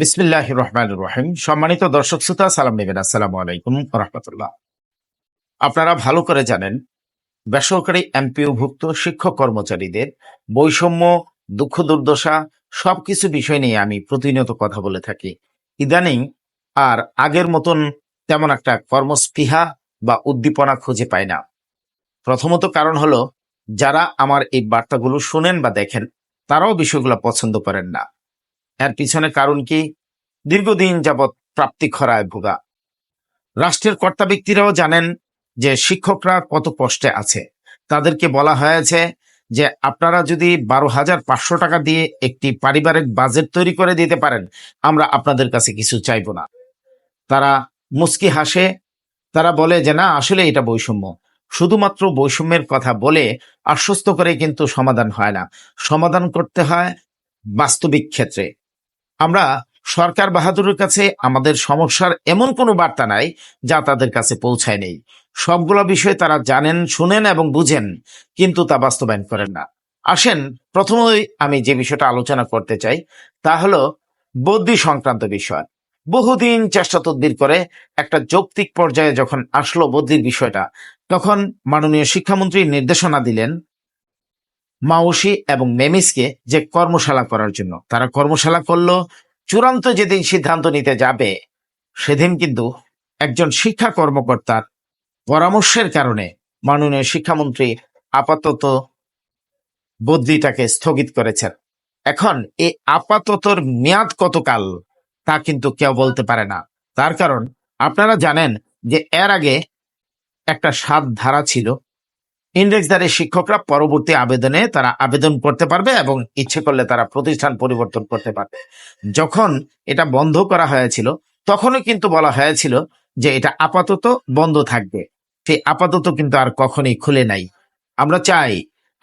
বিসমিল্লাহ রহমান রহিম। সম্মানিত দর্শক শ্রোতা, সালাম নেবেন। আসসালামু আলাইকুম রহমতুল্লাহ আপনারা ভালো করে জানেন, বেসরকারি এমপিওভুক্ত শিক্ষক কর্মচারীদের বৈষম্য, দুঃখ দুর্দশা সবকিছু বিষয় নিয়ে আমি প্রতিনিয়ত কথা বলে থাকি। ইদানিং আর আগের মতন তেমন একটা কর্মস্পৃহা বা উদ্দীপনা খুঁজে পাই না। প্রথমত কারণ হলো, যারা আমার এই বার্তাগুলো শোনেন বা দেখেন, তারাও বিষয়গুলো পছন্দ করেন না। এর পিছনে কারণ কি? দীর্ঘদিন যাবৎ প্রাপ্তি খরায় ভোগা। রাষ্ট্রের কর্তা ব্যক্তিরাও জানেন যে শিক্ষকরা কত কষ্টে আছে। তাদেরকে বলা হয়েছে যে আপনারা যদি বারো হাজার পাঁচশো টাকা দিয়ে একটি পারিবারিক বাজেট তৈরি করে দিতে পারেন, আমরা আপনাদের কাছে কিছু চাইব না। তারা মুস্কি হাসে। তারা বলে যে, না, আসলে এটা বৈষম্য। শুধুমাত্র বৈষম্যের কথা বলে আশ্বস্ত করে কিন্তু সমাধান হয় না। সমাধান করতে হয় বাস্তবিক ক্ষেত্রে। আমরা সরকার বাহাদুরের কাছে আমাদের সমস্যার এমন কোনো বার্তা নাই যা তাদের কাছে পৌঁছায় নেই। সবগুলো বিষয় তারা জানেন, শুনেন এবং বুঝেন, কিন্তু তা বাস্তবায়ন করেন না। আসেন, প্রথমেই আমি যে বিষয়টা আলোচনা করতে চাই, তা হলো বদ্যি সংক্রান্ত বিষয়। বহুদিন চেষ্টা তদবির করে একটা যৌক্তিক পর্যায়ে যখন আসলো বদ্যির বিষয়টা, তখন মাননীয় শিক্ষামন্ত্রী নির্দেশনা দিলেন মাউসি এবং মেমিসকে যে কর্মশালা করার জন্য। তারা কর্মশালা করল, চূড়ান্ত যেদিন সিদ্ধান্ত নিতে যাবে, সেদিন কিন্তু একজন শিক্ষা কর্মকর্তার পরামর্শের কারণে মাননীয় শিক্ষামন্ত্রী আপাতত বদলিটাকে স্থগিত করেছেন। এখন এই আপাততর মেয়াদ কতকাল তা কিন্তু কেউ বলতে পারে না। তার কারণ আপনারা জানেন যে এর আগে একটা সাত ধারা ছিল ইন্ডেক্সধারী শিক্ষকরা পরবর্তী আবেদনে তারা আবেদন করতে পারবে এবং ইচ্ছে করলে তারা প্রতিষ্ঠান পরিবর্তন করতে পারবে। যখন এটা বন্ধ করা হয়েছিল, তখনও কিন্তু বলা হয়েছিল যে এটা আপাতত বন্ধ থাকবে। সেই আপাতত কিন্তু আর কখনই খুলে নাই। আমরা চাই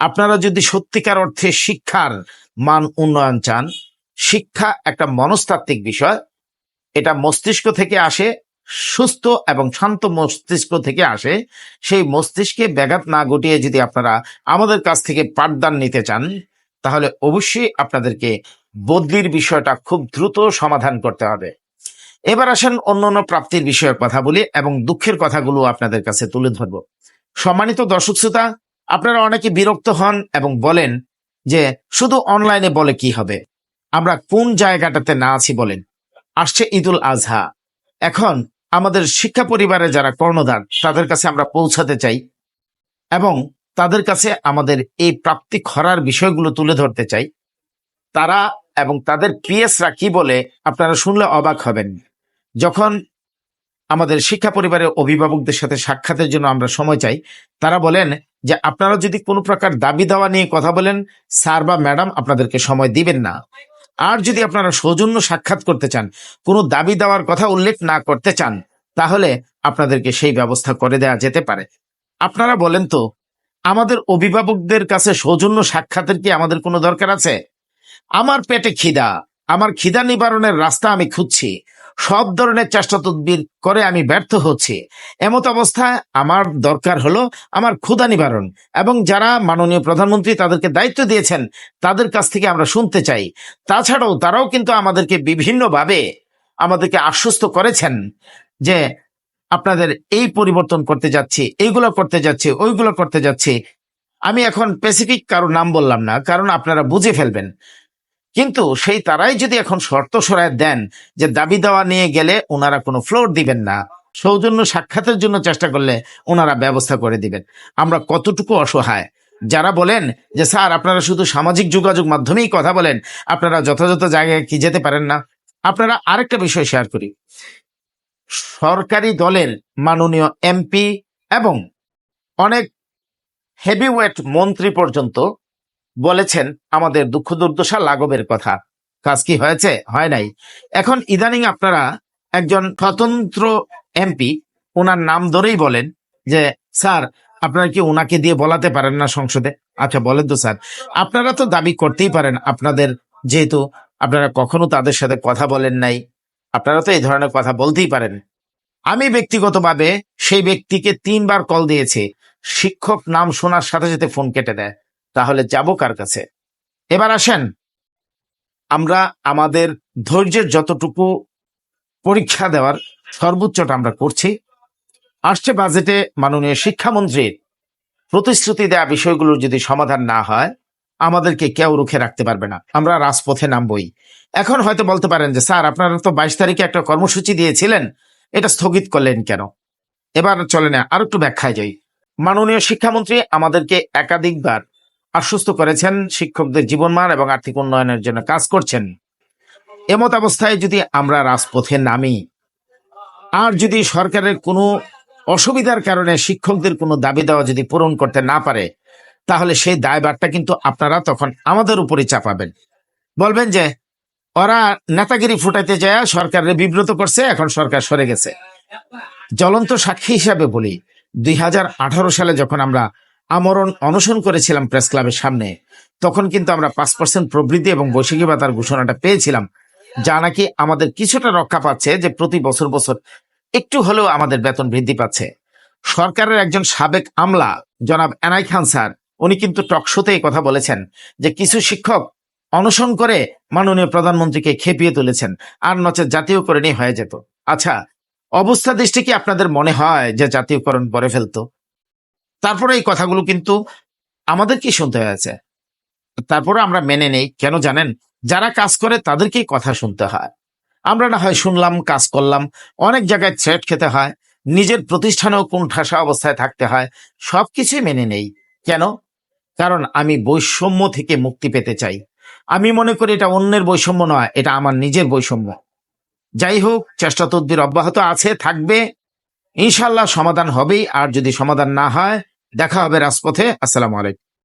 আপনারা যদি সত্যিকার অর্থে শিক্ষার মান উন্নয়ন চান, শিক্ষা একটা মনস্তাত্ত্বিক বিষয়। এটা মস্তিষ্ক থেকে আসে সুস্থ এবং শান্ত মস্তিষ্ক থেকে আসে, সেই মস্তিষ্কে ব্যাঘাত না ঘটিয়ে যদি আপনারা আমাদের কাছ থেকে পাঠদান নিতে চান, তাহলে অবশ্যই আপনাদেরকে বদলির বিষয়টা খুব দ্রুত সমাধান করতে হবে। এবার আসেন অন্য অন্য প্রাপ্তির বিষয়ে কথা বলি এবং দুঃখের কথাগুলো আপনাদের কাছে তুলে ধরব। সম্মানিত দর্শক শ্রোতা, আপনারা অনেকে বিরক্ত হন এবং বলেন যে, শুধু অনলাইনে বলে কি হবে? আমরা কোন জায়গাটাতে না আছি বলেন। আসছে ঈদুল আজহা। এখন আমাদের শিক্ষা পরিবারে যারা কর্ণধার, তাদের কাছে আমরা পৌঁছাতে চাই এবং তাদের কাছে আমাদের এই প্রাপ্তি খরার বিষয়গুলো তুলে ধরতে চাই। তারা এবং তাদের পিএসরা কি বলে আপনারা শুনলে অবাক হবেন। যখন আমাদের শিক্ষা পরিবারের অভিভাবকদের সাথে সাক্ষাতের জন্য আমরা সময় চাই, তারা বলেন যে, আপনারা যদি কোনো প্রকার দাবি দাওয়া নিয়ে কথা বলেন, স্যার বা ম্যাডাম আপনাদেরকে সময় দিবেন না। আর যদি আপনারা সৌজন্য সাক্ষাৎ করতে চান, কোনো দাবি দেওয়ার কথা উল্লেখ না করতে চান, তাহলে আপনাদেরকে সেই ব্যবস্থা করে দেওয়া যেতে পারে। আপনারা বলেন তো, আমাদের অভিভাবকদের কাছে সৌজন্য সাক্ষাতের কি আমাদের কোনো দরকার আছে? আমার পেটে খিদা, আমার খিদা নিবারণের রাস্তা আমি খুঁজছি। সব ধরনের চেষ্টা তদবির করে আমি ব্যর্থ হচ্ছি। এমত অবস্থায় আমার দরকার হলো আমার ক্ষুধা নিবারণ এবং যারা মাননীয় প্রধানমন্ত্রী তাদেরকে দায়িত্ব দিয়েছেন তাদের কাছ থেকে আমরা শুনতে চাই। তাছাড়াও তারাও কিন্তু আমাদেরকে বিভিন্নভাবে আমাদেরকে আশ্বস্ত করেছেন যে আপনাদের এই পরিবর্তন করতে যাচ্ছি, এইগুলো করতে যাচ্ছি, ওইগুলো করতে যাচ্ছি। আমি এখন স্পেসিফিক কারও নাম বললাম না, কারণ আপনারা বুঝে ফেলবেন। কিন্তু সেই তারাই যদি এখন শর্ত সরায় দেন যে দাবি দেওয়া নিয়ে গেলে ওনারা কোনো ফ্লোর দিবেন না, সৌজন্য সাক্ষাতের জন্য চেষ্টা করলে ওনারা ব্যবস্থা করে দিবেন। আমরা কতটুকু অসহায়? যারা বলেন যে, স্যার, আপনারা শুধু সামাজিক যোগাযোগ মাধ্যমেই কথা বলেন, আপনারা যথাযথ জায়গায় কি যেতে পারেন না? আপনারা আরেকটা বিষয় শেয়ার করি। সরকারি দলের মাননীয় এমপি এবং অনেক হেভিওয়েট মন্ত্রী পর্যন্ত বলেছেন আমাদের দুঃখ দুর্দশা লাঘবের কথা। কাজ কি হয়েছে? হয় নাই। এখন ইদানিং আপনারা একজন স্বতন্ত্র এমপি ওনার নাম ধরেই বলেন যে, স্যার, আপনারা কি ওনাকে দিয়ে বলাতে পারেন না সংসদে? আচ্ছা বলেন তো, স্যার। আপনারা তো দাবি করতেই পারেন, আপনাদের যেহেতু আপনারা কখনো তাদের সাথে কথা বলেন নাই। আপনারা তো এই ধরনের কথা বলতেই পারেন। আমি ব্যক্তিগতভাবে সেই ব্যক্তিকে তিনবার কল দিয়েছি। শিক্ষক নাম শোনার সাথে সাথে ফোন কেটে দেয়। তাহলে যাব কার কাছে? এবার আসেন। আমরা আমাদের ধৈর্যের যতটুকু পরীক্ষা দেওয়ার সর্বোচ্চটা আমরা করছি। আসছে বাজেটে মাননীয় শিক্ষামন্ত্রীর প্রতিশ্রুতি দেওয়া বিষয়গুলোর যদি সমাধান না হয়, আমাদেরকে কেউ রুখে রাখতে পারবে না। আমরা রাজপথে নামবই। এখন হয়তো বলতে পারেন যে, স্যার, আপনারা তো বাইশ তারিখে একটা কর্মসূচি দিয়েছিলেন, এটা স্থগিত করলেন কেন? এবার চলে না আর একটু ব্যাখ্যায় যাই। মাননীয় শিক্ষামন্ত্রী, আমাদেরকে একাধিকবার আশ্বস্ত করেছেন শিক্ষকদের জীবনমান এবং আর্থিক উন্নয়নের জন্য কাজ করছেন। এমত অবস্থায় যদি আমরা রাজপথে নামি, আর যদি সরকারের কোনো অসুবিধার কারণে শিক্ষকদের কোনো দাবি দেওয়া যদি পূরণ করতে না পারে, তাহলে সেই দায়ভারটা কিন্তু আপনারা তখন আমাদের উপরে চাপাবেন। বলবেন যে, ওরা নেতাগিরি ফুটাইতে যায়, সরকারের বিব্রত করছে, এখন সরকার সরে গেছে। জ্বলন্ত সাক্ষী হিসাবে বলি, দুই হাজার আঠারো সালে যখন আমরা আমরণ অনশন করেছিলাম প্রেস ক্লাবের সামনে। তখন কিন্তু আমরা পাঁচ পার্সেন্ট প্রবৃদ্ধি এবং বৈশাখী ভাতার ঘোষণাটা পেয়েছিলাম, যা নাকি আমাদের কিছুটা রক্ষা পাচ্ছে যে প্রতি বছর বছর একটু হলেও আমাদের বেতন বৃদ্ধি পাচ্ছে। সরকারের একজন সাবেক আমলা, জনাব এনাই খান স্যার, উনি কিন্তু টকশোতে কথা বলেছেন যে কিছু শিক্ষক অনশন করে মাননীয় প্রধানমন্ত্রীকে খেপিয়ে তুলেছেন, আর নচে জাতীয়করণই হয়ে যেত। আচ্ছা অবস্থা দৃষ্টি কি আপনাদের মনে হয় যে জাতীয়করণ করে ফেলতো? তারপরে এই কথাগুলো কিন্তু আমাদের কি শুনতে হয়েছে। তারপরে আমরা মেনে নেই, কেন জানেন? যারা কাজ করে তাদেরকেই কথা শুনতে হয়। আমরা না হয় শুনলাম, কাজ করলাম, অনেক জায়গায় থ্রেট খেতে হয়, নিজের প্রতিষ্ঠানেও কোন ঠাসা অবস্থায় থাকতে হয়, সবকিছুই মেনে নেই। কেন? কারণ আমি বৈষম্য থেকে মুক্তি পেতে চাই। আমি মনে করি এটা অন্যের বৈষম্য নয়, এটা আমার নিজের বৈষম্য। যাই হোক, চেষ্টা তদবির অব্যাহত আছে, থাকবে। ইনশাল্লাহ সমাধান হবেই, আর যদি সমাধান না হয় দেখা হবে রাজপথে। আসসালামু আলাইকুম।